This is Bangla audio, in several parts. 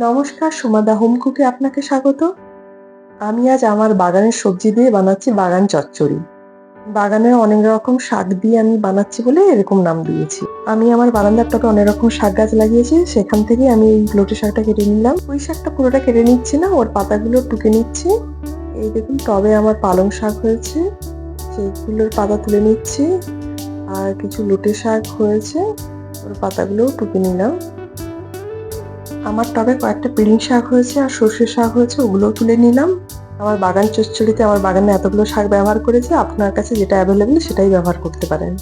নমস্কার, সুমাদা হোম কুকে আপনাকে স্বাগত। আমি আজ আমার বাগানের সবজি দিয়ে বানাচ্ছি বাগান চচ্চড়ি। বাগানের অনেক রকম শাক দিয়ে আমি বানাচ্ছি বলে এরকম নাম দিয়েছি। আমি আমার বারান্দার টবে অনেক রকম শাক গাছ লাগিয়েছি, সেখান থেকে আমি এই লোটে শাকটা কেটে নিলাম। ওই শাকটা পুরোটা কেটে নিচ্ছি না, ওর পাতাগুলো টুকে নিচ্ছি। এই দেখুন, টবে আমার পালং শাক হয়েছে, সেইগুলোর পাতা তুলে নিচ্ছি। আর কিছু লোটে শাক হয়েছে, ওর পাতাগুলোও টুকে নিলাম। আমার টবে কয়েকটা পিড়িং শাক হয়েছে আর সর্ষে শাক হয়েছে, ওগুলোও তুলে নিলাম। আমার বাগান চচ্চড়িতে আমার বাগানে এতগুলো শাক ব্যবহার করেছে, আপনার কাছে যেটা অ্যাভেলেবেল সেটাই ব্যবহার করতে পারেন।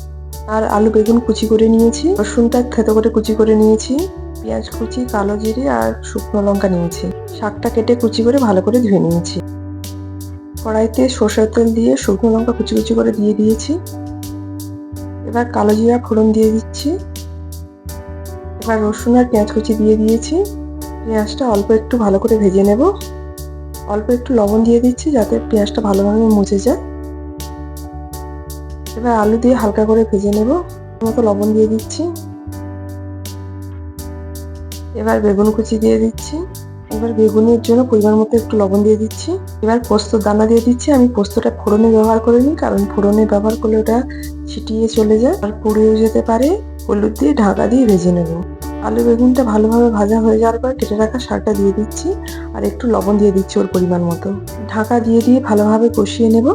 আর আলু, বেগুন কুচি করে নিয়েছি, রসুনটা থেতো করে কুচি করে নিয়েছি, পেঁয়াজ কুচি, কালো জিরে আর শুকনো লঙ্কা নিয়েছি। শাকটা কেটে কুচি করে ভালো করে ধুয়ে নিয়েছি। কড়াইতে সর্ষের তেল দিয়ে শুকনো লঙ্কা কুচি কুচি করে দিয়ে দিয়েছি। এবার কালো জিরা ফোড়ন দিয়ে দিচ্ছি। এবার রসুন আর পেঁয়াজ কুচি দিয়ে দিয়েছি। পেঁয়াজটা অল্প একটু ভালো করে ভেজে নেব। অল্প একটু লবণ দিয়ে দিচ্ছি যাতে পেঁয়াজটা ভালোভাবে মুছে যায়। এবার আলু দিয়ে হালকা করে ভেজে নেব। মতো লবণ দিয়ে দিচ্ছি। এবার বেগুন কুচি দিয়ে দিচ্ছি। এবার বেগুনের জন্য পরিমাণ মতো একটু লবণ দিয়ে দিচ্ছি। এবার পোস্ত দানা দিয়ে দিচ্ছি। আমি পোস্তটা ফোড়নে ব্যবহার করে নিই কারণ ফোড়নে ব্যবহার করলে ওটা ছিটিয়ে চলে যায় আর পুড়েও যেতে পারে। হলুদ দিয়ে ঢাকা দিয়ে ভেজে নেব। আলু বেগুনটা ভালোভাবে ভাজা হয়ে যাওয়ার পর কেটে রাখা শাকটা দিয়ে দিচ্ছি আর একটু লবণ দিয়ে দিচ্ছি ওর পরিমাণ মতো। ঢাকা দিয়ে দিয়ে ভালোভাবে কষিয়ে নেব।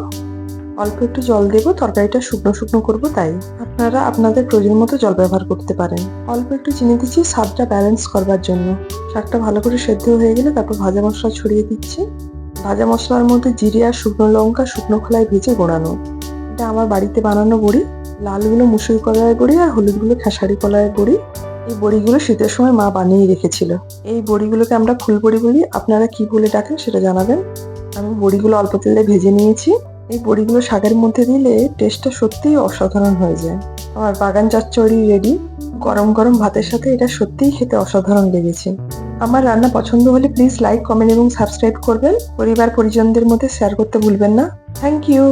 অল্প একটু জল দেবো, তরকারিটা শুকনো শুকনো করব তাই। আপনারা আপনাদের প্রয়োজন মতো জল ব্যবহার করতে পারেন। অল্প একটু চিনি দিচ্ছি, স্বাদটা ব্যালেন্স করবার জন্য। শাকটা ভালো করে সেদ্ধ হয়ে গেলে তারপর ভাজা মশলা ছড়িয়ে দিচ্ছি। ভাজা মশলার মধ্যে জিরে আর শুকনো লঙ্কা, শুকনো খোলায় ভেজে গোড়ানো। এটা আমার বাড়িতে বানানো বড়ি। লালগুলো মুসুর কলার বড়ি আর হলুদগুলো খেসারি কলার বড়ি। এই বড়িগুলো শীতের সময় মা বানিয়ে রেখেছিল। এই বড়িগুলোকে আমরা ফুল বড়ি বলি। আপনারা কি বলে ডাকেন সেটা জানাবেন। আমি বড়িগুলো অল্প তেলে ভেজে নিয়েছি। এই বড়িগুলো শাকের মধ্যে দিলে টেস্টটা সত্যিই অসাধারণ হয়ে যায়। আমার বাগান চচ্চড়ি রেডি গরম গরম ভাতের সাথে এটা সত্যিই খেতে অসাধারণ লেগেছে। আমার রান্না পছন্দ হলে প্লিজ লাইক কমেন্ট এবং সাবস্ক্রাইব করবেন। পরিবার পরিজনদের মধ্যে শেয়ার করতে ভুলবেন না। Thank you